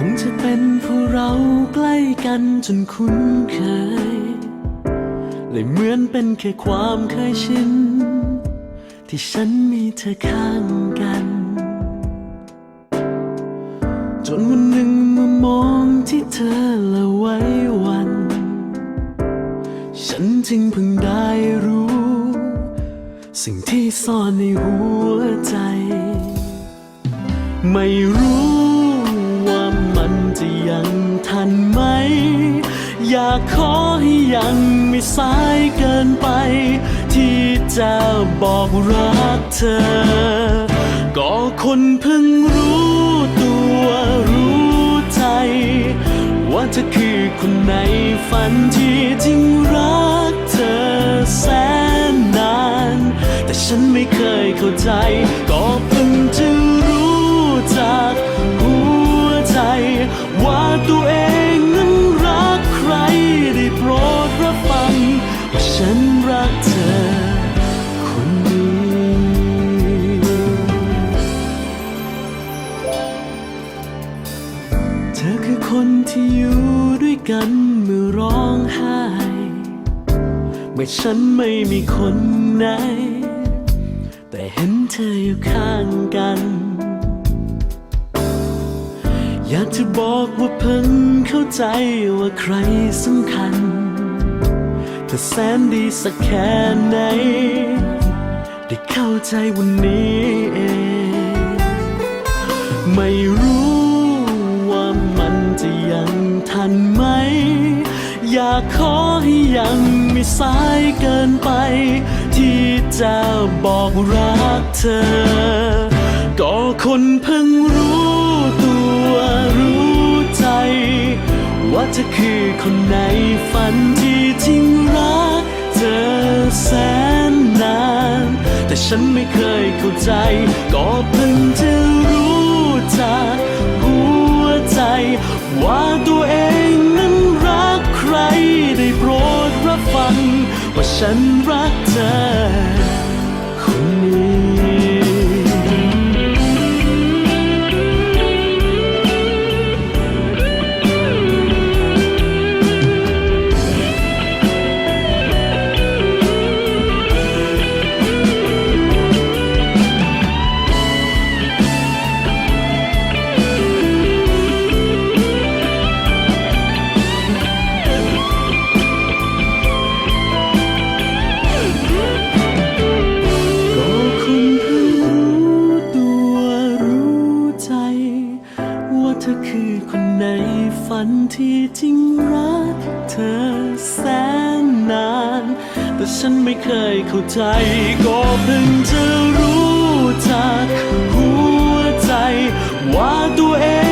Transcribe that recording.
คงจะเป็นผู้เราใกล้กันจนคุ้นเคยเลยเหมือนเป็นแค่ความเคยชิน ที่ฉันมีเธอข้างกัน จนวันหนึ่งมามองที่เธอละไว้วัน ฉันจึงเพิ่งได้รู้ สิ่งที่ซ่อนในหัวใจ ไม่รู้ากขอให้ยังไม่สายเกินไป ที่จะบอกรักเธอ ก็คนเพิ่งรู้ตัวรู้ใจ ว่าเธอคือคนในฝันที่จริงรักเธอแสนนาน แต่ฉันไม่เคยเข้าใจ ก็เพิ่งจะรู้จากหัวใจ ว่าตัวเอง กันเมื่อร้องไห้ เมื่อฉันไม่มีคนไหน แต่เห็นเธออยู่ข้างกัน อยากจะบอกว่าเพิ่งเข้าใจว่าใครสำคัญเธอแสนดีสักแค่ไหน ได้เข้าใจวันนี้ อยากขอให้ยังไม่สายเกินไป ที่จะบอกรักเธอ ก็คนเพิ่งรู้ตัวรู้ใจ ว่าเธอคือคนในฝันที่จริงรักเธอแสนนาน แต่ฉันไม่เคยเข้าใจ ก็เพิ่งจะ ว่าฉันรักเธอ เธอคือคนในฝันที่จริงรัก เธอแสนนาน แต่ฉันไม่เคยเข้าใจ ก็เพิ่งจะรู้จากหัวใจ ว่าตัวเอง